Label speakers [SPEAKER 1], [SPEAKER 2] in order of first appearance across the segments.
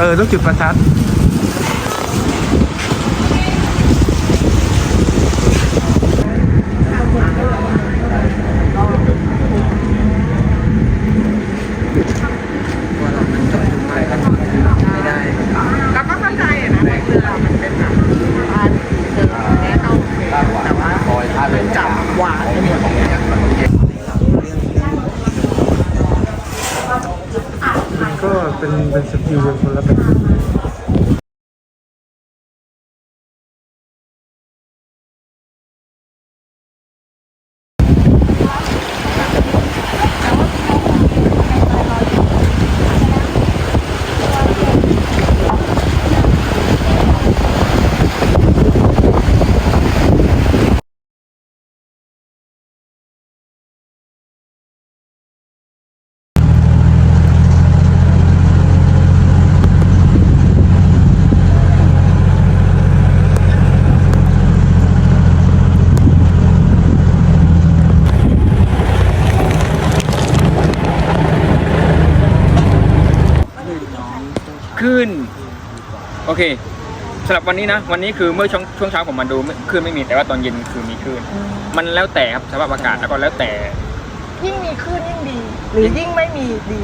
[SPEAKER 1] เออต้องจุดประทัด
[SPEAKER 2] เราก็เข้าใจอะนะในเรือมันเป็นแบบบ้านเจอแม่เข้าแต่ว่ามันจับหวานไปหมดเลยอะ
[SPEAKER 1] ก็เป็นเป็นสกิลเป็นคนละแบบ
[SPEAKER 3] คลื่น โอเคสำหรับวันนี้นะ วันนี้คือเมื่อช่วงช่วงเช้าผมมาดูคลื่นไม่มีแต่ว่าตอนเย็นคือมีคลื่นมันแล้วแต่ครับสภาพอากาศแล้วก็แล้วแต่
[SPEAKER 2] ยิ่งมีคลื่นยิ่งดี หรือยิ่งไม่มีดี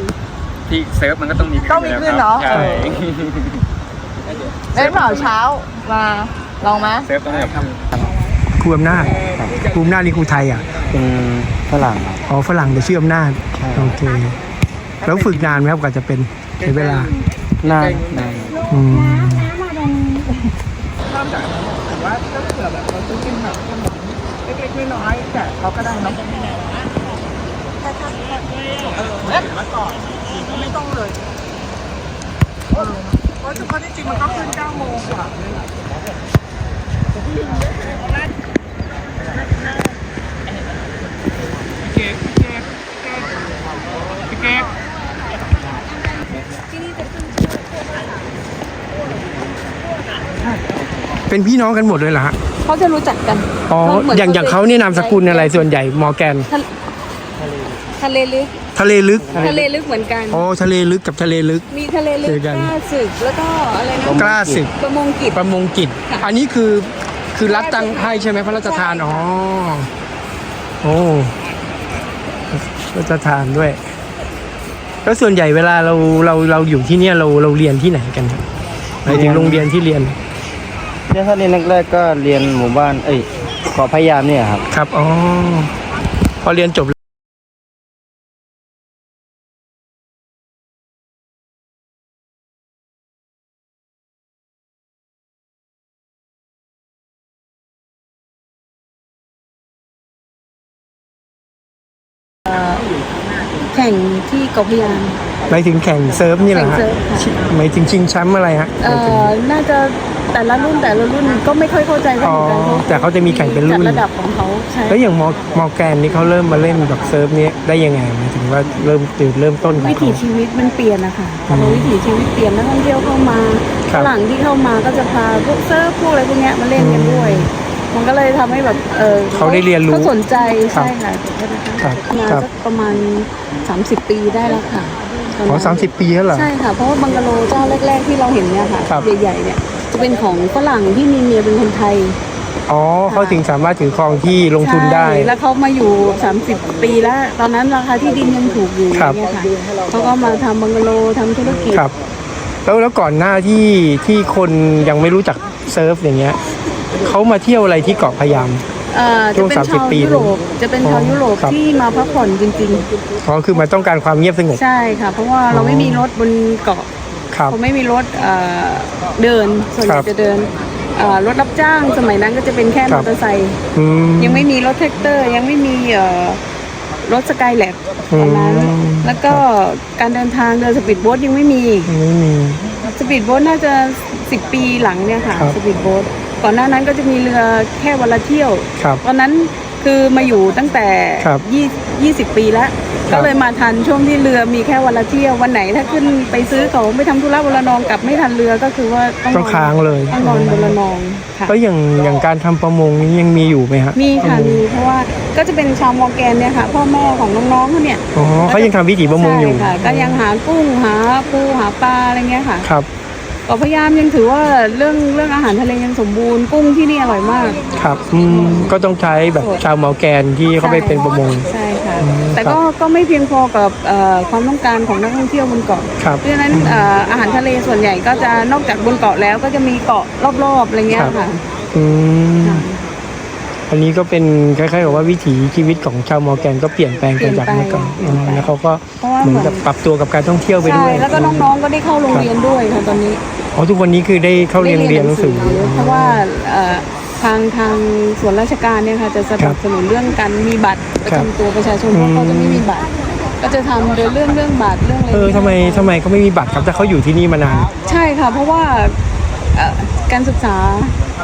[SPEAKER 3] ที่เซิร์ฟมันก็ต้องมีคลื่น
[SPEAKER 2] ต้องมีคลื่นเนอะ
[SPEAKER 3] ใช่
[SPEAKER 2] เล่นเปล่าเช้ามาลองไหม
[SPEAKER 3] เซิร์ฟต้องแบบ
[SPEAKER 1] ครูอำนาจครูอำนาจนี่ครูไทยอะ
[SPEAKER 4] เป็นฝรั่งครับ
[SPEAKER 1] อ๋อฝรั่งแต่ชื่ออำนาจ
[SPEAKER 4] ใช่
[SPEAKER 1] โอเค แล้วฝึกนานไหมครับกว่าจะเป็นใช้เวลา
[SPEAKER 4] นานนาน
[SPEAKER 1] อืม
[SPEAKER 2] เริ่มจากแต่ว่าก็เผื่อแบบเราซื้อกินแบบขนมเล็กๆน้อยๆแต่เขาก็ได้เนาะเออเอ๊ะมาก่อนไม่ต้องเลยเออเพราะเพราะจริงมันก็ขึ้น9โมงกว่าเลยแหละ
[SPEAKER 1] เก๊กพี่เก๊ก ป็นพี่น้องกันหมดเลยเหรอฮะ
[SPEAKER 5] เขาจะรู้จักกัน
[SPEAKER 1] อ๋อ
[SPEAKER 5] หมืน
[SPEAKER 1] อย่างอย่างเขาเนี่ยนามสกุลอะไรส่วนใหญ่มอร์แกน
[SPEAKER 5] ทะเลลึก
[SPEAKER 1] ทะเลลึก
[SPEAKER 5] ทะเลลึกเหมือนกัน
[SPEAKER 1] อ๋อทะเลลึกกับทะเลลึก
[SPEAKER 5] มีทะเลลึ
[SPEAKER 1] เจ
[SPEAKER 5] ก
[SPEAKER 1] อกัน
[SPEAKER 5] กล้าศึกแล้วก็อะไรนะ
[SPEAKER 1] กล้าศึก
[SPEAKER 5] ประมงกิจ
[SPEAKER 1] ประมงกิจ
[SPEAKER 5] ค่ะ
[SPEAKER 1] อันนี้คือคือรัฐตังให้ใช่ไหมพระราชทานอ๋อโอ้พระราชทานด้วย แล้วส่วนใหญ่เวลาเราเราเราอยู่ที่เนี่ยเราเราเรียนที่ไหนกันครับหมายถึงโรงเรียนที่เรียน
[SPEAKER 4] เนี่ยถ้าเรียนแรกๆก็เรียนหมู่บ้าน เอ้ยขอพยายามเนี่ยครับ
[SPEAKER 1] ครับอ๋อพอเรียนจบ
[SPEAKER 5] แข่งที่เกาะพะยาน
[SPEAKER 1] หมายถึงแข่งเซิร์ฟนี่แหละฮะ
[SPEAKER 5] แข่งเซิร์ฟค่ะ
[SPEAKER 1] ชิหมายถึงชิงแชมป์อะไรฮะ
[SPEAKER 5] เอ่อน่าจะแต่ละรุ่นแต่ละรุ่นก็ไม่ค่อยเข้าใจกัน
[SPEAKER 1] อ๋อ
[SPEAKER 5] เหมือนกัน
[SPEAKER 1] แต่เขาจะมีแข่งเป็นรุ่น
[SPEAKER 5] จัดระดับของเขาใช่
[SPEAKER 1] แล้วอย่างมอมอร์แกนนี่เขาเริ่มมาเล่นแบบเซิร์ฟนี้ได้ยังไงหมายถึงว่าเริ่มจุดเริ่มต้นของ
[SPEAKER 5] วิ
[SPEAKER 1] เขา
[SPEAKER 5] ถีชีวิตมันเปลี่ยนนะคะพอวิถีชีวิตเปลี่ยนนักท่องเที่ยวเข้ามา
[SPEAKER 1] ครั
[SPEAKER 5] ฝ
[SPEAKER 1] บ
[SPEAKER 5] รั่งที่เข้ามาก็จะพาพวกเซิร์ฟพวกอะไรพวกเนี้ยมาเล่นกันด้วย มันก็เลยทำให้แบบเออ
[SPEAKER 1] เขาได้เรียนรู้
[SPEAKER 5] เขาสนใจ
[SPEAKER 1] ครับ
[SPEAKER 5] ใช่ค่ะ
[SPEAKER 1] ครับ
[SPEAKER 5] มา
[SPEAKER 1] ครับ
[SPEAKER 5] สักประมาณ 30 ปีได้แล้วค่ะ ประ
[SPEAKER 1] อ๋
[SPEAKER 5] มา
[SPEAKER 1] อ
[SPEAKER 5] ณ
[SPEAKER 1] สามสิบปีแล้วเหรอ
[SPEAKER 5] ใช่ค่ะ เพราะว่าบังกะโลเจ้าแรก ๆ ที่เราเห็นเนี่ยค่ะ
[SPEAKER 1] ครับ
[SPEAKER 5] ใหญ่ๆเนี่ยจะเป็นของฝรั่งที่มีเมียเป็นคนไทย
[SPEAKER 1] อ๋อเขาถึงสามารถถือครองที่ลงทุนได้
[SPEAKER 5] ใช่แล้วเขามาอยู่ 30 ปีแล้ว ตอนนั้นราคาที่ดินยังถูกอยู่
[SPEAKER 1] ครับ
[SPEAKER 5] เนี่ยค่ะเขาก็มาทำบังกะโลทำธุรกิจ
[SPEAKER 1] ครับ แล้วแล้วก่อนหน้าที่ที่คนยังไม่รู้จักเซิร์ฟอย่างเงี้ยเขามาเที่ยวอะไรที่เกาะพะยาม
[SPEAKER 5] เอ่อ
[SPEAKER 1] ช่
[SPEAKER 5] จะ
[SPEAKER 1] วง
[SPEAKER 5] เป็นชาว
[SPEAKER 1] 30ปี
[SPEAKER 5] ยุโรปจะเป็นชาวยุโรป
[SPEAKER 1] ครับ
[SPEAKER 5] ที่มาพักผ่อนจริง
[SPEAKER 1] อ๋อคือมาต้องการความเงียบสงบ
[SPEAKER 5] ๆ ใช่ค่ะ เพราะว่าเราไม่มีรถบนเกาะ
[SPEAKER 1] ครับ
[SPEAKER 5] เขาไม่มีรถเอ่อเดินส่วนให
[SPEAKER 1] ครั
[SPEAKER 5] ญ่
[SPEAKER 1] บ
[SPEAKER 5] จะเดินเอ่อรถรับจ้างสมัยนั้นก็จะเป็นแค่
[SPEAKER 1] ค
[SPEAKER 5] ม
[SPEAKER 1] รั
[SPEAKER 5] อบเตอร์ไซค์
[SPEAKER 1] อืม
[SPEAKER 5] ยังไม่มีรถแท็กเตอร์ ยังไม่มีเอ่อรถสกายแลบ
[SPEAKER 1] อืม
[SPEAKER 5] ตอนนั้นแล้วก็การเดินทางเดินสปีดโบ๊ทยังไม่มี
[SPEAKER 1] ไม่มี
[SPEAKER 5] สปีดโบ๊ทน่าจะ10ปีหลังเนี่ยค่ะ
[SPEAKER 1] ครับ
[SPEAKER 5] สปีดโบ๊ท ก่อนหน้านั้นก็จะมีเรือแค่วันละเที่ยว
[SPEAKER 1] ครับ
[SPEAKER 5] ตอนนั้นคือมาอยู่ตั้งแต่
[SPEAKER 1] ครับ
[SPEAKER 5] ยี่20ปีแล้ว
[SPEAKER 1] ครับ
[SPEAKER 5] ก็เลยมาทันช่วงที่เรือมีแค่วันละเที่ยววันไหนถ้าขึ้นไปซื้อของไปทำธุระบนละนองกลับไม่ทันเรือก็คือว่าต้อง
[SPEAKER 1] ต้อง
[SPEAKER 5] นน
[SPEAKER 1] ค้างเลย
[SPEAKER 5] ต้องนอนบนละนองค่ะ
[SPEAKER 1] แล้วอย่างอย่างการทำประมงนี้ยังมีอยู่ไหมฮะ
[SPEAKER 5] มีค่ะมีเพราะว่าก็จะเป็นชาวมอร์แกนเนี่ยค่ะ พ่อแม่ของน้องๆเขาเนี่ย
[SPEAKER 1] อ๋อเขายังทำวิถีประมงอยู่
[SPEAKER 5] ใช่ค่ะก็ยังหากุ้งหาปูหาปลาอะไรเงี้ยค่ะ
[SPEAKER 1] ครับ
[SPEAKER 5] ก็พยายามยังถือว่าเรื่องเรื่องอาหารทะเลยังสมบูรณ์กุ้งที่นี่อร่อยมาก
[SPEAKER 1] ครับอืมก็ต้องใช้แบบชาวเมาแกนที่เขาไปเป็นประมง
[SPEAKER 5] ใช่ค่ะ
[SPEAKER 1] อืม
[SPEAKER 5] แต่
[SPEAKER 1] ครับ
[SPEAKER 5] ก็ก็ไม่เพียงพอกับเอ่อความต้องการของนักท่องเที่ยวบนเกาะ
[SPEAKER 1] ครับ
[SPEAKER 5] เพราะฉะนั้นเอ่ออาหารทะเลส่วนใหญ่ก็จะนอกจากบนเกาะแล้วก็จะมีเกาะรอบๆอะไรเงี้ย
[SPEAKER 1] ครับ
[SPEAKER 5] ค่ะ
[SPEAKER 1] อืม อันนี้ก็เป็นคล้ายๆกับว่าวิถีชีวิตของชาวมอร์แกนก็เปลี่ยนแปลงไปจากเมื่อก่อน
[SPEAKER 5] เปลี่ยนไป
[SPEAKER 1] แล้วเขาก็
[SPEAKER 5] เพราะว่า
[SPEAKER 1] เหมือนกับปรับตัวกับการท่องเที่ยวไป
[SPEAKER 5] ใช่
[SPEAKER 1] ด้วย
[SPEAKER 5] แล้วก็น้องๆก็ได้เข้าโรงเรียนด้วยค่ะตอนนี้
[SPEAKER 1] อ๋อทุกวันนี้คือได้เข้าเรียนเรียนหนังสือ
[SPEAKER 5] เพราะว่าเอ่อทางทางส่วนราชการเนี่ยค่ะจะสนับสนุนเรื่องการมีบัตรประ
[SPEAKER 1] ครับ
[SPEAKER 5] จำตัวประชาชนเพราะเขาจะไม่มีบัตร ก็จะทำเรื่องเรื่องบัตรเรื่องอะไร
[SPEAKER 1] เออทำไมทำไมเขาไม่มีบัตรครับแต่เขาอยู่ที่นี่มานาน
[SPEAKER 5] ใช่ค่ะ เพราะว่า เอ่อการศึกษา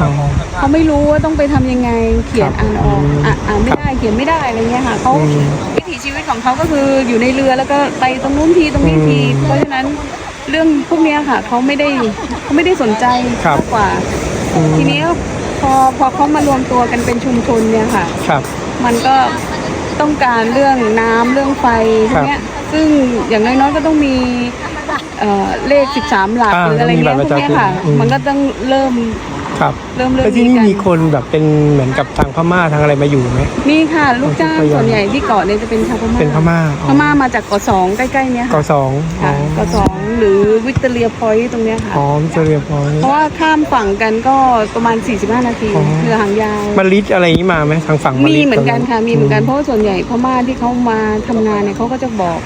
[SPEAKER 1] อ๋อ
[SPEAKER 5] เขาไม่รู้ว่าต้องไปทำยังไง เขียน
[SPEAKER 1] ครับ
[SPEAKER 5] อ่านออก
[SPEAKER 1] อืม
[SPEAKER 5] อะอ่านไม่ได้เขียนไม่ได้อะไรเงี้ยค่ะเขา
[SPEAKER 1] อืม
[SPEAKER 5] วิถีชีวิตของเขาก็คืออยู่ในเรือแล้วก็ไปตรงนู้นทีตรงนี้ที
[SPEAKER 1] อืม
[SPEAKER 5] เพราะฉะนั้นเรื่องพวกเนี้ยค่ะเขาไม่ได้เขาไม่ได้สนใจ
[SPEAKER 1] ครับ
[SPEAKER 5] มากกว่า
[SPEAKER 1] อืม
[SPEAKER 5] ทีนี้พอพอเขามารวมตัวกันเป็นชุมชนเนี่ยค่ะ
[SPEAKER 1] ครับ
[SPEAKER 5] มันก็ต้องการเรื่องน้ำเรื่องไฟพวกเนี้ยซึ่งอย่างน้อยๆก็ต้องมี เอ่อเลข 13 หลัก
[SPEAKER 1] อ่า
[SPEAKER 5] หรืออะไรเงี้ย
[SPEAKER 1] ต้องมี
[SPEAKER 5] พ
[SPEAKER 1] บั
[SPEAKER 5] ว
[SPEAKER 1] ตรประชาชน
[SPEAKER 5] กเนี้ยค่ะ
[SPEAKER 1] อืม
[SPEAKER 5] มันก็ต้องเริ่ม
[SPEAKER 1] ครับ
[SPEAKER 5] เริ่มเริ่ม
[SPEAKER 1] แล้วที่นี่
[SPEAKER 5] กัน
[SPEAKER 1] มีคนแบบเป็นเหมือนกับทางพม่าทางอะไรมาอยู่ไหม
[SPEAKER 5] มีค่ะ ลูกจ้าง
[SPEAKER 1] ก็ยัง
[SPEAKER 5] ส่วนใหญ่ที่เกาะเนี่ยจะเป็นชาวพม่า
[SPEAKER 1] เป็นพม่าอ๋อ
[SPEAKER 5] พม่ามาจากเกาะสองใกล้ๆเนี่ย
[SPEAKER 1] ก
[SPEAKER 5] ค่ะ
[SPEAKER 1] สองอ๋อ
[SPEAKER 5] ค่ะเกาะสองหรือวิกตอเรียพอยต์ตรงเนี้ยค่ะ
[SPEAKER 1] อ๋อมิสเตอร์เรียพอย
[SPEAKER 5] เพราะว่าข้ามฝั่งกันก็ประมาณ 45 นาที
[SPEAKER 1] อ๋อ
[SPEAKER 5] เรือหางยาว
[SPEAKER 1] มาลิดอะไรอย่างนี้มาไหมทางฝั่งมา
[SPEAKER 5] มี
[SPEAKER 1] ลิด
[SPEAKER 5] เหมือนกันค่ะ มีเหมือนกัน
[SPEAKER 1] ม
[SPEAKER 5] เพราะว่าส่วนใหญ่พม่าที่เขามาทำงานเนี่ยเขาก็จะบอก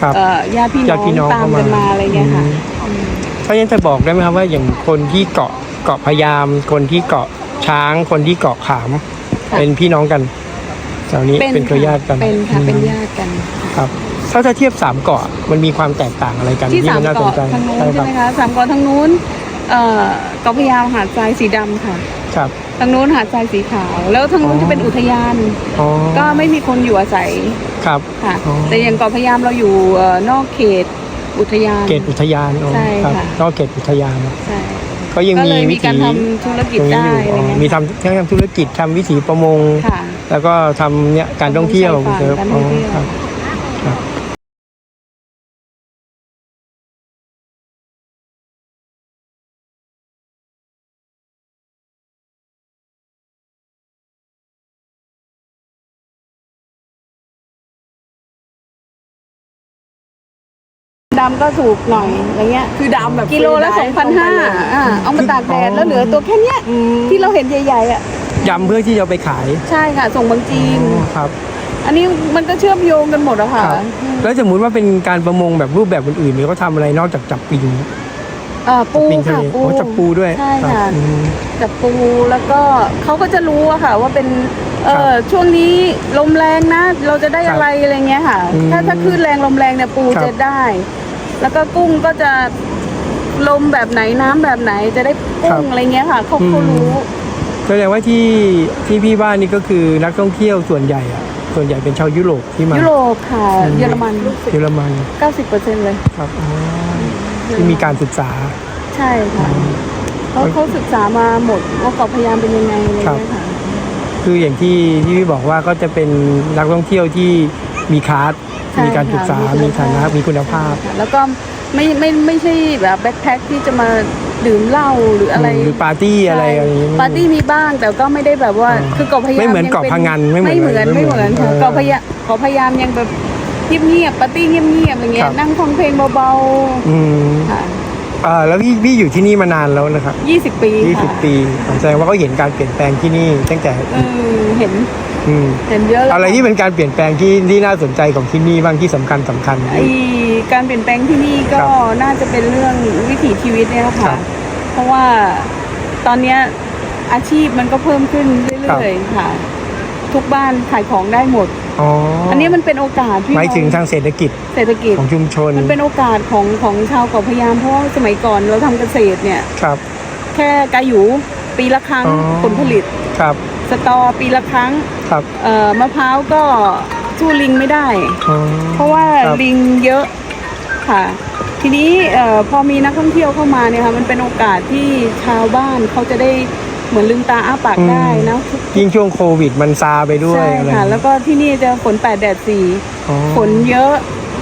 [SPEAKER 1] ครับ
[SPEAKER 5] เอ่อญาติพี่น้
[SPEAKER 1] ญาติพี่น้
[SPEAKER 5] อ
[SPEAKER 1] องง
[SPEAKER 5] ตามกันมาอะไรเงี้ยค่ะ
[SPEAKER 1] อืมเพราะฉะนั้นจะบอกได้ไหมครับว่าอย่างคนที่เกาะเกาะพะยาม คนที่เกาะช้าง คนที่เกาะขาม
[SPEAKER 5] ค่ะ
[SPEAKER 1] เป็นพี่น้องกันแถวนี้เป็นเครือญาติกัน
[SPEAKER 5] เป็นค่ะ
[SPEAKER 1] อืม
[SPEAKER 5] เป็นญาติกัน
[SPEAKER 1] ครับถ้าจะเทียบสามเกาะมันมีความแตกต่างอะไรกัน
[SPEAKER 5] ที่สาม
[SPEAKER 1] นน่าสน
[SPEAKER 5] เกาะ
[SPEAKER 1] ใจ
[SPEAKER 5] ทางนู้น
[SPEAKER 1] ใช่
[SPEAKER 5] ใช่
[SPEAKER 1] ครับ
[SPEAKER 5] ไหมคะสามเกาะทางนู้นเอ่อเกาะพะยามหาดทรายสีดำค่ะ
[SPEAKER 1] ครับ
[SPEAKER 5] ทางนู้นหาดทรายสีขาว แล้วทางนู้น
[SPEAKER 1] อ๋อ
[SPEAKER 5] จะเป็นอุทยาน
[SPEAKER 1] อ๋อ
[SPEAKER 5] ก็ไม่มีคนอยู่อาศัย
[SPEAKER 1] ครับ
[SPEAKER 5] ค่ะ
[SPEAKER 1] อ๋อ
[SPEAKER 5] แต่อย่างเกาะพะยามเราอยู่เอ่อนอกเขตอุทยาน
[SPEAKER 1] เขตอุทยานอ๋อ
[SPEAKER 5] ใช่
[SPEAKER 1] ครับ
[SPEAKER 5] ค่ะ
[SPEAKER 1] นอกเขตอุทยาน
[SPEAKER 5] ใช่
[SPEAKER 1] ก็ยัง
[SPEAKER 5] ก็
[SPEAKER 1] มี
[SPEAKER 5] เลย
[SPEAKER 1] วิ
[SPEAKER 5] มีการ
[SPEAKER 1] ถี
[SPEAKER 5] ทำธุรกิจ
[SPEAKER 1] ตรงนี้
[SPEAKER 5] ได้
[SPEAKER 1] อยู่
[SPEAKER 5] อะไร
[SPEAKER 1] อ๋อ
[SPEAKER 5] เงี้ย
[SPEAKER 1] มีทำทั้งทำธุรกิจทำวิถีประมง
[SPEAKER 5] ค่ะ
[SPEAKER 1] แล้วก็ทำเนี่ยการท่องเที่ยว
[SPEAKER 5] ประมงชายฝั่งการท่องเที่ยว
[SPEAKER 1] ครับครับำ
[SPEAKER 5] ก็ถูกหน่อยอะไรเงี้ย
[SPEAKER 2] คือดำแบบ
[SPEAKER 5] กิโลละ
[SPEAKER 2] ฟ
[SPEAKER 5] ส
[SPEAKER 2] รี
[SPEAKER 5] อง
[SPEAKER 2] ได
[SPEAKER 5] พัน
[SPEAKER 2] ฟ์
[SPEAKER 5] ห้า
[SPEAKER 2] ลงไปเลย
[SPEAKER 5] อ่าเอามาตากแดดแล้วเหลือตัวแค่เนี้ย
[SPEAKER 2] อืม
[SPEAKER 5] ที่เราเห็นใหญ่ๆอะ
[SPEAKER 1] ยำเพื่อที่จะเอาไปขาย
[SPEAKER 5] ใช่ค่ะ ส่งบางจีน
[SPEAKER 1] อ๋อครับ
[SPEAKER 5] อันนี้มันก็เชื่อมโยงกันหมดอะค่ะ
[SPEAKER 1] ครับ แล้วสมมุติว่าเป็นการประมงแบบรูปแบบอื่นๆเนี่ยเขาทำอะไรนอกจากจับปิง
[SPEAKER 5] เอ่อปู
[SPEAKER 1] ปิงทะ
[SPEAKER 5] ค่ะ
[SPEAKER 1] เล
[SPEAKER 5] ปู
[SPEAKER 1] อ๋อจับปูด้วย
[SPEAKER 5] ใช่
[SPEAKER 1] รับ
[SPEAKER 5] ค่ะ
[SPEAKER 1] อืม
[SPEAKER 5] จับปูแล้วก็เขาก็จะรู้อะค่ะ ว่าเป็นเอ
[SPEAKER 1] ครั
[SPEAKER 5] อบช่วงนี้ลมแรงนะ เราจะได้
[SPEAKER 1] ครับ
[SPEAKER 5] อะไรอะไรเงี้ยค่ะ
[SPEAKER 1] อืม
[SPEAKER 5] ถ้าถ้าคลื่นแรงลมแรงเนี่ยปู
[SPEAKER 1] ครับ
[SPEAKER 5] จะได้ แล้วก็กุ้งก็จะลมแบบไหนน้ำแบบไหนจะได้กุ้งอะไรเงี้ยค่ะเขาเขารู้
[SPEAKER 1] แสดงว่าที่ที่พี่บ้านนี่ก็คือนักท่องเที่ยวส่วนใหญ่อะส่วนใหญ่เป็นชาวยุโรปที่มา
[SPEAKER 5] ยุโรปค่ะ
[SPEAKER 1] อืม
[SPEAKER 5] เยอรมัน
[SPEAKER 1] เยอรมัน
[SPEAKER 5] 90%เลย
[SPEAKER 1] ครับอ๋อที่มีการศึกษา
[SPEAKER 5] ใช่ค่ะเขาเขาศึกษามาหมดว่าเกาะพะยามเป็นยังไงอะไรเงี้ยค่ะ
[SPEAKER 1] คืออย่างที่ที่พี่บอกว่าก็จะเป็นนักท่องเที่ยวที่มีคลาส
[SPEAKER 5] ใช่
[SPEAKER 1] มีการศึกษา
[SPEAKER 5] ค่ะ
[SPEAKER 1] มีฐานะมีคุณภาพ
[SPEAKER 5] ค่ะแล้วก็ไม่ไม่ไม่ใช่แบบแบ็คแพ็คที่จะมาดื่มเหล้าหรืออะไร
[SPEAKER 1] หรือปาร์ตี้อะไรอะไรอย่างงี้
[SPEAKER 5] ปาร์ตี้มีบ้างแต่ก็ไม่ได้แบบว่า
[SPEAKER 1] อ๋อ
[SPEAKER 5] คือเกาะพะยาม
[SPEAKER 1] ไม่เหมือน
[SPEAKER 5] ยัง
[SPEAKER 1] เกาะ
[SPEAKER 5] ป็
[SPEAKER 1] พะงันไม่เหมือน
[SPEAKER 5] ไม่เหมือน
[SPEAKER 1] ไม่
[SPEAKER 5] ไม่
[SPEAKER 1] เห
[SPEAKER 5] เห
[SPEAKER 1] มื
[SPEAKER 5] มื
[SPEAKER 1] อ
[SPEAKER 5] อนนค่ะ
[SPEAKER 1] เออ
[SPEAKER 5] เกาะพะยาเกาะพะยามยังแบบเงียบๆปาร์ตี้เงียบๆอะไรเงี้
[SPEAKER 1] ครั
[SPEAKER 5] ย
[SPEAKER 1] บ
[SPEAKER 5] นั่งฟังเพลงเบา
[SPEAKER 1] อืม
[SPEAKER 5] ๆค่ะ
[SPEAKER 1] อ่าแล้วพี่พี่อยู่ที่นี่มานานแล้วนะครับ
[SPEAKER 5] 20 ปี
[SPEAKER 1] ยี่สิบ
[SPEAKER 5] ค่ะ
[SPEAKER 1] ปีแสดงว่าก็เห็นการเปลี่ยนแปลงที่นี่ตั้งแต่
[SPEAKER 5] เออเห็น
[SPEAKER 1] อืม
[SPEAKER 5] เห็นเยอะแล้ว
[SPEAKER 1] อะไรที่เป็นการเปลี่ยนแปลงที่ที่น่าสนใจของที่นี่บ้างที่สำคัญสำคัญ
[SPEAKER 5] ไอการเปลี่ยนแปลงที่นี่ก็
[SPEAKER 1] ครับ
[SPEAKER 5] น่าจะเป็นเรื่องวิถีชีวิตเนี่ยแหละ
[SPEAKER 1] ครั
[SPEAKER 5] ค่ะ
[SPEAKER 1] บ
[SPEAKER 5] เพราะว่าตอนเนี้ยอาชีพมันก็เพิ่มขึ้นเรื่อยๆค่ะ ทุกบ้านขายของได้หมด
[SPEAKER 1] อ๋อ
[SPEAKER 5] อันนี้มันเป็นโอกาสที่
[SPEAKER 1] หมายถึง
[SPEAKER 5] เรา
[SPEAKER 1] ทางเศรษฐกิจ
[SPEAKER 5] เศรษฐกิจ
[SPEAKER 1] ของชุมชน
[SPEAKER 5] มันเป็นโอกาสของของชาวเกาะพะยามเพราะว่าสมัยก่อนเราทำเกษตรเนี่ย
[SPEAKER 1] ครับ
[SPEAKER 5] แค่กาหยูปีละครั้ง
[SPEAKER 1] อ๋อ
[SPEAKER 5] ผลผลิต
[SPEAKER 1] ครับ
[SPEAKER 5] สตอปีละครั้ง
[SPEAKER 1] ครับ
[SPEAKER 5] เอ่อมะพร้าวก็สู้ลิงไม่ได้
[SPEAKER 1] อ๋อ
[SPEAKER 5] เพราะว่า
[SPEAKER 1] ครับ
[SPEAKER 5] ลิงเยอะค่ะ ทีนี้เอ่อพอมีนักท่องเที่ยวเข้ามาเนี่ยค่ะมันเป็นโอกาสที่ชาวบ้านเขาจะได้ เหมือนลืมตาอ้าปากได้นะทุก
[SPEAKER 1] ยิ่งช่วงโควิดมันซาไปด้วย
[SPEAKER 5] ใช่
[SPEAKER 1] อะไร
[SPEAKER 5] ค่ะ แล้วก็ที่นี่จะฝนแปดแดดสี่
[SPEAKER 1] อ๋อ
[SPEAKER 5] ฝนเยอะ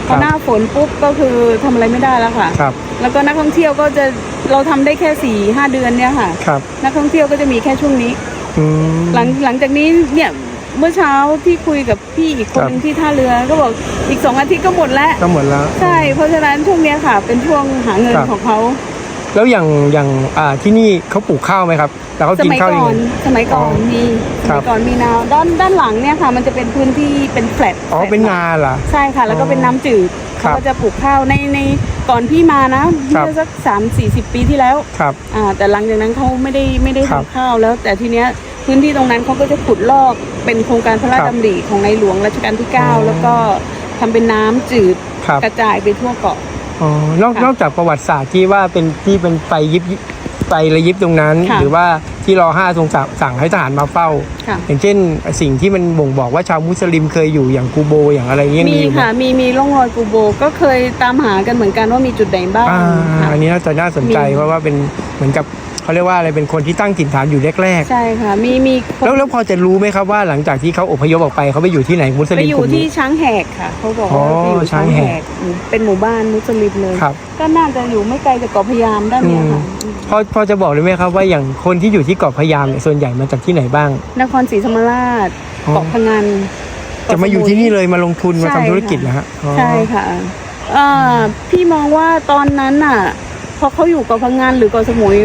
[SPEAKER 5] พอหน้าฝนปุ๊บก็คือทำอะไรไม่ได้แล้วค่ะ
[SPEAKER 1] ครับ
[SPEAKER 5] แล้วก็นักท่องเที่ยวก็จะเราทำได้แค่สี่ห้าเดือนเนี่ยค่ะ
[SPEAKER 1] ครับ
[SPEAKER 5] นักท่องเที่ยวก็จะมีแค่ช่วงนี้
[SPEAKER 1] อืม
[SPEAKER 5] หลังหลังจากนี้เนี่ยเมื่อเช้าที่คุยกับพี่อีกคน
[SPEAKER 1] ครับ
[SPEAKER 5] หนึงที่ท่าเรือก็บอกอีกสองอาทิตย์ก็หมดแล้ว
[SPEAKER 1] ก็หมดแล้ว
[SPEAKER 5] ใช่เพราะฉะนั้นช่วงเนี้ยค่ะ เป็นช่วงหาเงิน
[SPEAKER 1] ครับ
[SPEAKER 5] ของเขา
[SPEAKER 1] แล้วอย่างอย่างอ่าที่นี่เขาปลูกข้าวไหมครับ แล้วเขา
[SPEAKER 5] ส
[SPEAKER 1] กิน
[SPEAKER 5] มัย
[SPEAKER 1] ข้าว
[SPEAKER 5] ก่
[SPEAKER 1] ยัง
[SPEAKER 5] อ
[SPEAKER 1] ไง
[SPEAKER 5] นสมัยก่อน
[SPEAKER 1] อ๋อ
[SPEAKER 5] มีส
[SPEAKER 1] ครั
[SPEAKER 5] มั
[SPEAKER 1] บ
[SPEAKER 5] ยก่อนมีนาวด้านด้านหลังเนี่ยค่ะ มันจะเป็นพื้นที่เป็นแฟลต
[SPEAKER 1] อ๋อ
[SPEAKER 5] แฟลต
[SPEAKER 1] เป็นนาเหรอ
[SPEAKER 5] ใช่ค่ะ แล้วก็เป็นน้ำจืด
[SPEAKER 1] ครั
[SPEAKER 5] เขา
[SPEAKER 1] บ
[SPEAKER 5] ก็จะปลูกข้าวในในก่อนพี่มานะครับ เมื่อสักสามสี่สิบปีที่แล้ว
[SPEAKER 1] ครับ
[SPEAKER 5] อ่าแต่หลังจากนั้นเขาไม่ได้ไม่ได้
[SPEAKER 1] ครับ
[SPEAKER 5] ทำข้าวแล้ว แต่ทีเนี้ยพื้นที่ตรงนั้นเขาก็จะขุดลอกเป็นโครงการพระราช
[SPEAKER 1] ครับ
[SPEAKER 5] ดำริของในหลวงรัชกาลที่
[SPEAKER 1] อ๋อ
[SPEAKER 5] 9แล้วก็ทำเป็นน้ำจืด
[SPEAKER 1] ครับ
[SPEAKER 5] กระจายไปทั่วเกาะ
[SPEAKER 1] อ๋อนอก
[SPEAKER 5] ค่ะ
[SPEAKER 1] นอกจากประวัติศาสตร์ที่ว่าเป็นที่เป็นไฟยิบยิบไฟระยิบตรงนั้น
[SPEAKER 5] ค่ะ
[SPEAKER 1] หรือว่าที่รอห้าทรงสั่งสั่งให้ทหารมาเฝ้า
[SPEAKER 5] ค่ะ
[SPEAKER 1] อย่างเช่น สิ่งที่มันบ่งบอกว่าชาวมุสลิมเคยอยู่อย่างกูโบอย่างอะไรเงี้ย
[SPEAKER 5] มี
[SPEAKER 1] มีอยู่ไหม
[SPEAKER 5] ค่ะ มีมีร่องรอยกูโบก็เคยตามหากันเหมือนกันว่ามีจุดไหนบ้าง
[SPEAKER 1] อ่า
[SPEAKER 5] ค่ะ
[SPEAKER 1] อันนี้น่าจะน่าสนใจ
[SPEAKER 5] มี
[SPEAKER 1] เพราะว่าเป็นเหมือนกับ เขาเรียกว่าอะไรเป็นคนที่ตั้งถิ่นฐานอยู่แรก
[SPEAKER 5] ใช่ค่ะ มีมีค
[SPEAKER 1] ๆ
[SPEAKER 5] น
[SPEAKER 1] แล้วแล้วพอจะรู้ไหมครับว่าหลังจากที่เขาอพยพออกไปเขาไปอยู่ที่ไหนมุส
[SPEAKER 5] ไป
[SPEAKER 1] ลิม
[SPEAKER 5] อกยู่
[SPEAKER 1] ลุ่ม
[SPEAKER 5] ที่
[SPEAKER 1] นี้
[SPEAKER 5] ช้างแหกค่ะเขาบอก
[SPEAKER 1] อ๋อ
[SPEAKER 5] ว่าไปอยู่
[SPEAKER 1] ช้างแหก
[SPEAKER 5] เป็นหมู่บ้านมุสลิมเลย
[SPEAKER 1] ครับ
[SPEAKER 5] ก็น่าจะอยู่ไม่ไกลจากเกาะพะยามด้านเนี้ยค่ะ
[SPEAKER 1] พอพอจะบอกได้ไหมครับว่าอย่างคนที่อยู่ที่เกาะพะยามเนี่ยส่วนใหญ่มาจากที่ไหนบ้าง
[SPEAKER 5] นครศรีธรรมราช
[SPEAKER 1] อ๋อ
[SPEAKER 5] เกาะพะงัน
[SPEAKER 1] จะมาอยู่ที่นี่เลยมาลงทุนมา
[SPEAKER 5] ใช่
[SPEAKER 1] ทำธุรกิจนะฮะอ๋อ
[SPEAKER 5] ใช่ค่ะเอ่อพี่มองว่าตอนนั้นน่ะพ อเขาอยู่เกาะพังงานหรือเกาะสมุย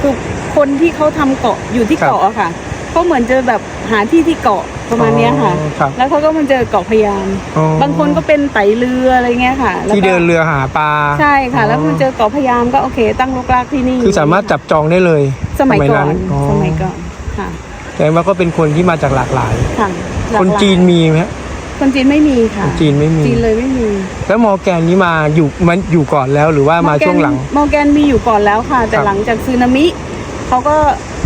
[SPEAKER 5] คือคนที่เขาทำเกาะอยู่ที่เกาะอะค่ะเขาเหมือนจะแบบหาที่ที่เกาะประมาณเนี้ยค่ะ
[SPEAKER 1] อ๋อครับ
[SPEAKER 5] แล้วเขาก็มาเจอเกาะพะยาม
[SPEAKER 1] อ๋อบา
[SPEAKER 5] งคนก็เป็นไตเรืออะไรเงี้ยค่ะแล้ว
[SPEAKER 1] ที่
[SPEAKER 5] ก็
[SPEAKER 1] เดินเรือหาปลา
[SPEAKER 5] ใช่ค่ะ แล้วมันเจอเกาะพะยามก็โอเค ตั้งรกรากที่นี่
[SPEAKER 1] คือสามารถจับจองได้เลย
[SPEAKER 5] สมัยก่อน
[SPEAKER 1] อ๋อ
[SPEAKER 5] สมัยก่อนค่ะ
[SPEAKER 1] แต่ว่าก็เป็นคนที่มาจากหลากหลาย
[SPEAKER 5] ค่ะหลาก
[SPEAKER 1] คน
[SPEAKER 5] หลาย
[SPEAKER 1] จีนมีไหมฮะ
[SPEAKER 5] คนจีนไม่มีค่ะ
[SPEAKER 1] คนจีนไม่มี
[SPEAKER 5] จีนเลยไม่มี
[SPEAKER 1] แล้วมอร์แกนนี้มาอยู่มันอยู่ก่อนแล้วหรือว่ามาช่วงหลัง
[SPEAKER 5] มอร์แกนมีอยู่ก่อนแล้วค่ะ แต่
[SPEAKER 1] ครับ
[SPEAKER 5] หลังจากซึนามิเขาก็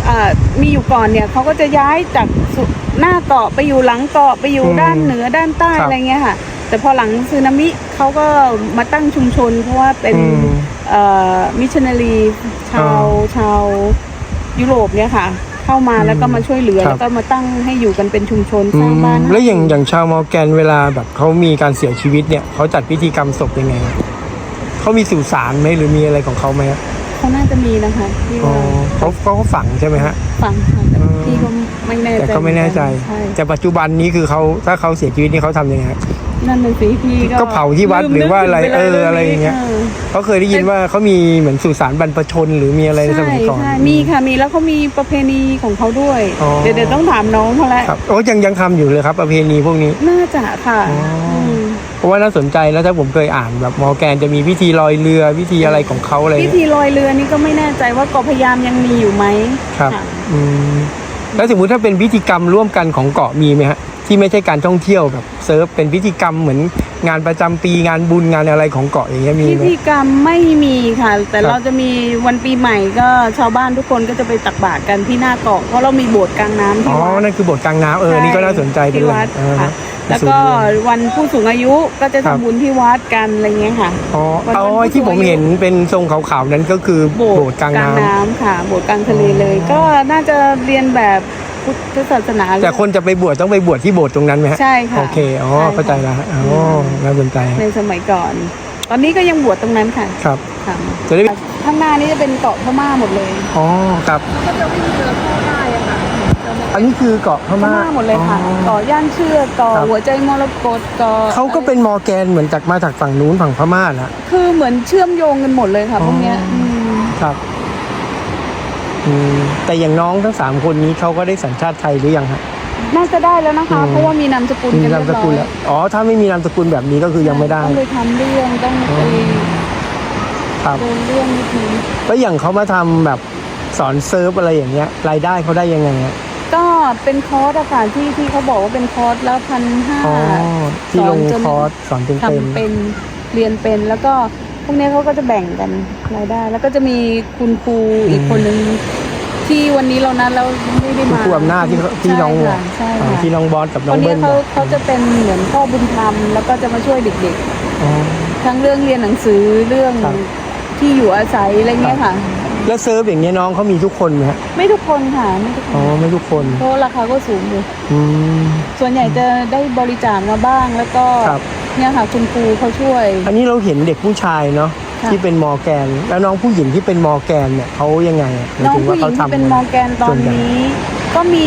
[SPEAKER 5] อ่ามีอยู่ก่อนเนี่ยเขาก็จะย้ายจากสุหน้าเกาะไปอยู่หลังเกาะไปอยู่
[SPEAKER 1] อืม
[SPEAKER 5] ด้านเหนือด้านใต้
[SPEAKER 1] ครับ
[SPEAKER 5] อะไรเงี้ยค่ะ แต่พอหลังซึนามิเขาก็มาตั้งชุมชน เพราะว่าเป็น
[SPEAKER 1] อืม
[SPEAKER 5] มิชชันนารีชาว
[SPEAKER 1] อ๋อ
[SPEAKER 5] ชาวยุโรปเนี่ยค่ะ เข้ามา
[SPEAKER 1] อืม
[SPEAKER 5] แล้วก็มาช่วยเหลือ
[SPEAKER 1] ครับ
[SPEAKER 5] แล้วก็มาตั้งให้อยู่กันเป็นชุมชน
[SPEAKER 1] อื
[SPEAKER 5] สร้าง
[SPEAKER 1] ม
[SPEAKER 5] บ้านให้
[SPEAKER 1] แล้วอย่างอย่างชาวมอร์แกนเวลาแบบเขามีการเสียชีวิตเนี่ยเขาจัดพิธีกรรมศพยังไงฮะเขามีสุสานไหมหรือมีอะไรของเขาไหมฮะ
[SPEAKER 5] เขาน่าจะมีนะคะที่
[SPEAKER 1] อ๋อ
[SPEAKER 5] ว่า
[SPEAKER 1] เขาเขาก็ฝังใช่ไหมฮะ
[SPEAKER 5] ฟังค่ะแต่
[SPEAKER 1] อืม
[SPEAKER 5] พี่ก็ไม่แน่ใจ
[SPEAKER 1] แต่ก็ไม่แน่ใจ
[SPEAKER 5] ใช่
[SPEAKER 1] แต่ปัจจุบันนี้คือเขาถ้าเขาเสียชีวิตนี่เขาทำยังไงฮะ
[SPEAKER 5] นั่นน่ะสิพี่ก็
[SPEAKER 1] ก็เผาที่วัด
[SPEAKER 5] ลืม
[SPEAKER 1] หรือว่า
[SPEAKER 5] นึก
[SPEAKER 1] อะไร
[SPEAKER 5] ถึปล
[SPEAKER 1] เอออะไรอย่างเงี้ยเขาเคยได้ยินว่าเขามีเหมือนสุสานบรรพชนหรือมีอะไรในส
[SPEAKER 5] ใช่
[SPEAKER 1] มัยก่อน
[SPEAKER 5] ใช่มีค่ะมีแล้วเขามีประเพณีของเขาด้วย
[SPEAKER 1] อ๋อ
[SPEAKER 5] เดี๋ยวเดี๋ยวต้องถามน้องเขาแล้ว
[SPEAKER 1] ครับโอ้ยังยังทำอยู่เลยครับ ประเพณีพวกนี้
[SPEAKER 5] น่าจะค่ะ
[SPEAKER 1] อ๋ออื
[SPEAKER 5] ม
[SPEAKER 1] เพราะว่าน่าสนใจนะถ้าผมเคยอ่านแบบมอร์แกนจะมีพิธีลอยเรือพิธีอะไรของเขาอะไร
[SPEAKER 5] พิ
[SPEAKER 1] เงี้ย
[SPEAKER 5] ธีลอยเรือนี่ก็ไม่แน่ใจว่าเกาะพะยามยังมีอยู่ไหม
[SPEAKER 1] ครับะอืมแล้วสมมุติถ้าเป็นพิธีกรรมร่วมกันของเกาะมีไหมฮะ ที่ไม่ใช่การท่องเที่ยวแบบเซิร์ฟเป็นพิธีกรรมเหมือนงานประจำปีงานบุญงานอะไรของเกาะอย่างเงี้ยมี
[SPEAKER 5] พิ
[SPEAKER 1] ไหม
[SPEAKER 5] ธีกรรมไม่มีค่ะ แต่
[SPEAKER 1] ครับ
[SPEAKER 5] เราจะมีวันปีใหม่ก็ชาวบ้านทุกคนก็จะไปตักบาตรกันที่หน้าเกาะเพราะเรามีโบสถ์กลางน้ำ
[SPEAKER 1] อ๋
[SPEAKER 5] ที่
[SPEAKER 1] อ
[SPEAKER 5] วัด
[SPEAKER 1] นั่นคือโบทกลางน้ำเออ
[SPEAKER 5] ใช่
[SPEAKER 1] นี่ก็น่าสนใจเป็น
[SPEAKER 5] ที่
[SPEAKER 1] แห
[SPEAKER 5] วั
[SPEAKER 1] ล่
[SPEAKER 5] ด
[SPEAKER 1] งเออ
[SPEAKER 5] ค่ะแล้วก็วันผู้สูงอายุก็จะ
[SPEAKER 1] ครับ
[SPEAKER 5] ทำบุญที่วัดกันอะไรเงี้ยค่ะ
[SPEAKER 1] อ๋อ
[SPEAKER 5] วัน
[SPEAKER 1] เอา
[SPEAKER 5] วัน
[SPEAKER 1] ไอ้ที่
[SPEAKER 5] ผู้
[SPEAKER 1] ผม
[SPEAKER 5] สูงอายุ
[SPEAKER 1] เห็นเป็นทรงขาวๆนั้นก็คือโบสถ์กลางน้ำ
[SPEAKER 5] ค่ะ โบสถ์กลางทะเลเลย
[SPEAKER 1] อ๋อ
[SPEAKER 5] ก็น่าจะเรียนแบบ พุทธศาสนา
[SPEAKER 1] แต่คนจะไปบวชต้องไปบวชที่โบสถ์ตรงนั้นไหมฮะ
[SPEAKER 5] ใช่ค่ะ
[SPEAKER 1] โอเคอ๋อ
[SPEAKER 5] ช่ค่ะ
[SPEAKER 1] เข้าใจแล้วฮะอ๋อน่าสนใจ
[SPEAKER 5] ในสมัยก่อน ตอนนี้ก็ยังบวชตรงนั้นค่ะ
[SPEAKER 1] ครับ
[SPEAKER 5] ค่ะ
[SPEAKER 1] จะได้
[SPEAKER 5] ข้างหน้านี่จะเป็นเกาะพม่าหมดเลย
[SPEAKER 1] อ๋อครับ
[SPEAKER 5] ก็จะวิ่งเรือเข้าได้อะค่ะ
[SPEAKER 1] อันนี้คือเกาะพ
[SPEAKER 5] พ
[SPEAKER 1] ม่า
[SPEAKER 5] ม่าหมดเลยค่ะ
[SPEAKER 1] อ๋อ
[SPEAKER 5] เกาะย่านเชือกเกาะ
[SPEAKER 1] ครับ
[SPEAKER 5] หัวใจมรกตเกาะ
[SPEAKER 1] เขาก็เป็นมอร์แกนเหมือนจากมาจากฝั่งนู้นฝั่งพม่านะ
[SPEAKER 5] คือเหมือนเชื่อมโยงกันหมดเลยค่ะ
[SPEAKER 1] อ๋อ
[SPEAKER 5] พวกเนี้ยม
[SPEAKER 1] ครับ อืมแต่อย่างน้องทั้งสามคนนี้เขาก็ได้สัญชาติไทยหรือยังฮะ
[SPEAKER 5] น่าจะได้แล้วนะคะ
[SPEAKER 1] อืม
[SPEAKER 5] เพราะว่ามีนามสกุล
[SPEAKER 1] มี
[SPEAKER 5] กัน
[SPEAKER 1] นามส
[SPEAKER 5] เรียบร้
[SPEAKER 1] กุล
[SPEAKER 5] อย
[SPEAKER 1] แล้วอ๋อถ้าไม่มีนามสกุลแบบนี้ก็คือยังไม่ได้
[SPEAKER 5] ต้องไปทำเรื่องต้องไป
[SPEAKER 1] ครับ
[SPEAKER 5] เดินเรื่องนิดนึง
[SPEAKER 1] แล้วอย่างเขามาทำแบบสอนเซิร์ฟอะไรอย่างเงี้ยรายได้เขาได้ยังไงอะ
[SPEAKER 5] ก็เป็นคอร์สอะค่ะที่ที่เขาบอกว่าเป็นคอร์สแล้วพันห้า
[SPEAKER 1] อ๋อที่ลง
[SPEAKER 5] สอนจน
[SPEAKER 1] คอร์สสอนเป็นเต็ม
[SPEAKER 5] ทำเป็นเรียนเป็นแล้วก็พ วกเนี้ยเขาก็จะแบ่งกันรายได้ แล้วก็จะมีคุณครูอีกคนนึงที่วันนี้เรานัดแล้วไม่ได้
[SPEAKER 1] คุณ
[SPEAKER 5] มา
[SPEAKER 1] ครูอำนาจที่เขาที่น้อง
[SPEAKER 5] ใช่ค่ะใช่
[SPEAKER 1] อ่า
[SPEAKER 5] ค่ะ
[SPEAKER 1] ที่น้องบอสกับน้
[SPEAKER 5] ค
[SPEAKER 1] อง
[SPEAKER 5] น
[SPEAKER 1] เบิ้
[SPEAKER 5] เนี้ย
[SPEAKER 1] ล
[SPEAKER 5] เขา
[SPEAKER 1] บอก
[SPEAKER 5] เขาจะเป็นเหมือนพ่อบุญธรรมแล้วก็จะมาช่วยเด็ก
[SPEAKER 1] อ๋อ
[SPEAKER 5] ๆ ทั้งเรื่องเรียนหนังสือเรื่อง
[SPEAKER 1] ครับ
[SPEAKER 5] ที่อยู่อาศัยอะไรเงี้ยค่ะ
[SPEAKER 1] แล้วเซิร์ฟอย่างเงี้ยน้องเขามีทุกคนไหมฮะ
[SPEAKER 5] ไม่ทุกคนค่ะ ไม่ทุกค
[SPEAKER 1] อ๋อนไม่ทุกคน
[SPEAKER 5] เพราะราคาก็สูงอยู่
[SPEAKER 1] อืม
[SPEAKER 5] ส่วนใหญ่จะได้บริจาคมาบ้างแล้วก็
[SPEAKER 1] ครับ
[SPEAKER 5] เนี่ยค่ะคุณครูเขาช่วย
[SPEAKER 1] อันนี้เราเห็นเด็กผู้ชายเนาะ
[SPEAKER 5] ค่ะ
[SPEAKER 1] ที่เป็นมอร์แกน แล้วน้องผู้หญิงที่เป็นมอร์แกนเนี่ยเขายังไงอะหมาย
[SPEAKER 5] น้อง
[SPEAKER 1] ถึ
[SPEAKER 5] ผู้หญิ
[SPEAKER 1] ว่าง
[SPEAKER 5] ที่เป็นมอร์แกนตอน
[SPEAKER 1] ส่วใหญ่
[SPEAKER 5] นี้ ก็มี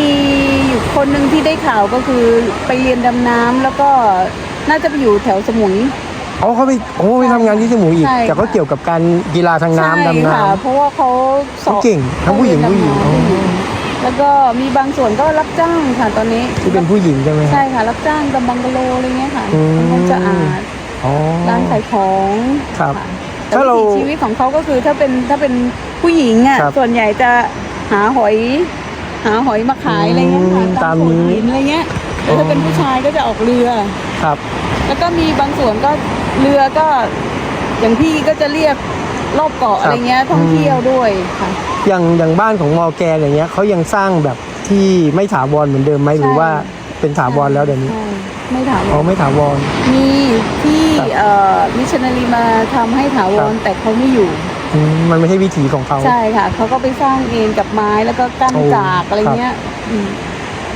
[SPEAKER 5] อยู่คนหนึ่งที่ได้ข่าวก็คือไปเรียนดำน้ำแล้วก็น่าจะไปอยู่แถวสมุย
[SPEAKER 1] อ๋อเขาไปโอ้ไปทำงานที่สมุยอีก
[SPEAKER 5] ใช่
[SPEAKER 1] แต่ก็
[SPEAKER 5] ค่ะ
[SPEAKER 1] เกี่ยวกับการกีฬาทางน้ำ
[SPEAKER 5] ใช่
[SPEAKER 1] ดำน้
[SPEAKER 5] ค่ะ เพราะว่าเขาสอบ
[SPEAKER 1] เขาเก่งทั้งผู้หญิง
[SPEAKER 5] เขาเรียน
[SPEAKER 1] ผู้หญิง
[SPEAKER 5] ดำน้ำผู้หญิงแล้วก็มีบางส่วนก็รับจ้างค่ะตอนนี้ำ
[SPEAKER 1] ที่เป็นผู้หญิงใช่ไหม
[SPEAKER 5] ใช่ค่ะ รับจ้างตำบังกะโลอะไรเงี้ยค่ะ
[SPEAKER 1] อืม
[SPEAKER 5] ทำความสะอาด
[SPEAKER 1] อ๋อ
[SPEAKER 5] ร้านขายของ
[SPEAKER 1] ครับะ
[SPEAKER 5] แต่
[SPEAKER 1] ถ้าเรา
[SPEAKER 5] วิถีชีวิตของเขาก็คือถ้าเป็นถ้าเป็นผู้หญิงอะ
[SPEAKER 1] ครับ
[SPEAKER 5] ส่วนใหญ่จะหาหอย หาหอยมาขายอะไรเงี้ยค่ะ
[SPEAKER 1] อืม
[SPEAKER 5] ตาม
[SPEAKER 1] ตาม
[SPEAKER 5] โขด
[SPEAKER 1] นี้
[SPEAKER 5] หินอะไรเงี้ยแต่
[SPEAKER 1] อ๋
[SPEAKER 5] ถ้า
[SPEAKER 1] อ
[SPEAKER 5] เป็นผู้ชายก็จะออกเรือ
[SPEAKER 1] ครับ
[SPEAKER 5] แล้วก็มีบางส่วนก็เรือก็ อย่างพี่ก็จะเรียกรอบเกาะ
[SPEAKER 1] ครับ
[SPEAKER 5] อะไรเงี้ยท่องเที่ยวด้วยค่ะ
[SPEAKER 1] อย่างอย่างบ้านของมอร์แกนอย่างเงี้ยเขายังสร้างแบบที่ไม่ถาวรเหมือนเดิมไหมหรือว่าเป็นถาวรแล้วเดี๋ยวนี้
[SPEAKER 5] ใช่ไม่ถาม
[SPEAKER 1] อ๋อไม่ถาวร
[SPEAKER 5] มีที่
[SPEAKER 1] ครับ
[SPEAKER 5] เอ่อมิชชันนารีมาทำให้ถาว
[SPEAKER 1] ครั
[SPEAKER 5] ร
[SPEAKER 1] บ
[SPEAKER 5] แต่เขาไม่อยู่
[SPEAKER 1] อืมมันไม่ใช่วิถีของเขา
[SPEAKER 5] ใช่ค่ะเขาก็ไปสร้างเองกับไม้แล้วก็กั้น
[SPEAKER 1] โอ้
[SPEAKER 5] จากอะไรเงี้ยอืม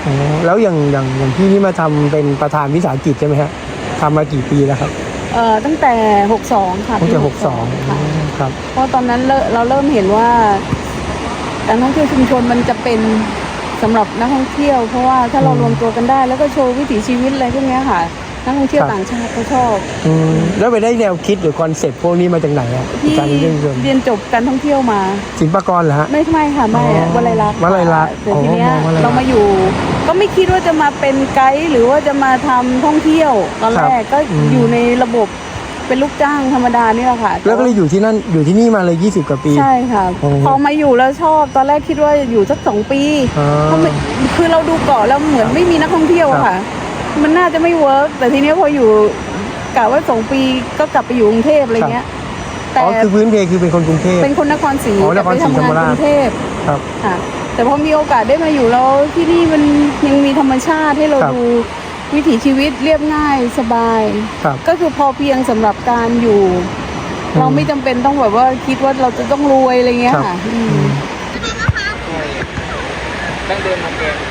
[SPEAKER 1] อ๋อแล้วอย่างอย่างอย่างพี่นี่มาทำเป็นประธานวิสาหกิจใช่ไหมฮะ ทำมากี่ปีแล้วครับ
[SPEAKER 5] เอ่อตั้งแต่ 62 ค่ะ
[SPEAKER 1] ตั้งแต่
[SPEAKER 5] ปี
[SPEAKER 1] หกสอง
[SPEAKER 5] ค่ะ
[SPEAKER 1] ครับ
[SPEAKER 5] เพราะตอนนั้นเริ่มเราเริ่มเห็นว่าการท่องเที่ยวชุมชนมันจะเป็นสำหรับนักท่องเที่ยว เพราะว่าถ้าเรา
[SPEAKER 1] อืม
[SPEAKER 5] รวมตัวกันได้ แล้วก็โชว์วิถีชีวิตอะไรพวกเนี้ยค่ะ นักท่องเที่ยว
[SPEAKER 1] ครับ
[SPEAKER 5] ต่างชาติเขาชอบ
[SPEAKER 1] อืมแล้วไปได้แนวคิดหรือคอนเซ็ปต์พวกนี้มาจากไหนอะ
[SPEAKER 5] ที่
[SPEAKER 1] การเรื่องเดิม
[SPEAKER 5] เรียนจบการท่องเที่ยวมา
[SPEAKER 1] ศิลปากรเหรอฮะ
[SPEAKER 5] ไม่ไม่ค่ะไม่
[SPEAKER 1] อ๋อ
[SPEAKER 5] วลัยลักษณ์
[SPEAKER 1] วลัยลักษณ์
[SPEAKER 5] แต่ทีเนี้ย
[SPEAKER 1] อ๋อวลัยลักษณ์
[SPEAKER 5] เรามาอยู่ ก็ไม่คิดว่าจะมาเป็นไกด์หรือว่าจะมาทำท่องเที่ยวตอน
[SPEAKER 1] ครั
[SPEAKER 5] แร
[SPEAKER 1] บ
[SPEAKER 5] กก็
[SPEAKER 1] อืม
[SPEAKER 5] อยู่ในระบบเป็นลูกจ้างธรรมดานี่แหละค่ะ
[SPEAKER 1] แล้วก็เลยอยู่ที่นั่นอยู่ที่นี่มาเลย 20 กว่าปี
[SPEAKER 5] ใช่ค่ะ
[SPEAKER 1] โอ้
[SPEAKER 5] พอมาอยู่แล้วชอบตอนแรกคิดว่าอยู่สักสองปี
[SPEAKER 1] อ๋อ
[SPEAKER 5] เพราะไม่คือเราดูเกาะแล้วเหมือนไม่มีนักท่องเที่ยวอะ
[SPEAKER 1] ครับ
[SPEAKER 5] ค่ะ มันน่าจะไม่เวิร์กแต่ทีเนี้ยพออยู่กะว่าสองปีก็กลับไปอยู่กรุงเทพอะไรเงี้ย แต่
[SPEAKER 1] อ๋อคือพื้นเพคือเป็นคนกรุงเทพ
[SPEAKER 5] เป็นคนนครศรี
[SPEAKER 1] อ๋อน
[SPEAKER 5] แต่
[SPEAKER 1] คร
[SPEAKER 5] ไป
[SPEAKER 1] ศรี
[SPEAKER 5] ทำ
[SPEAKER 1] ธรรม
[SPEAKER 5] งาน
[SPEAKER 1] ราช
[SPEAKER 5] กรุงเทพ
[SPEAKER 1] ครับ
[SPEAKER 5] ค่ะ แต่พอมีโอกาสได้มาอยู่แล้วที่นี่มันยังมีธรรมชาติให้เรา
[SPEAKER 1] ครับ
[SPEAKER 5] ดูวิถีชีวิตเรียบง่ายสบาย
[SPEAKER 1] ครับ
[SPEAKER 5] ก็คือพอเพียงสำหรับการอยู่
[SPEAKER 1] อืม
[SPEAKER 5] เราไม่จำเป็นต้องแบบว่าคิดว่าเราจะต้องรวยอะไรเงี้ย
[SPEAKER 1] ครับ
[SPEAKER 5] ค่ะอืม
[SPEAKER 3] ดั้งเดิมมาเกณฑ์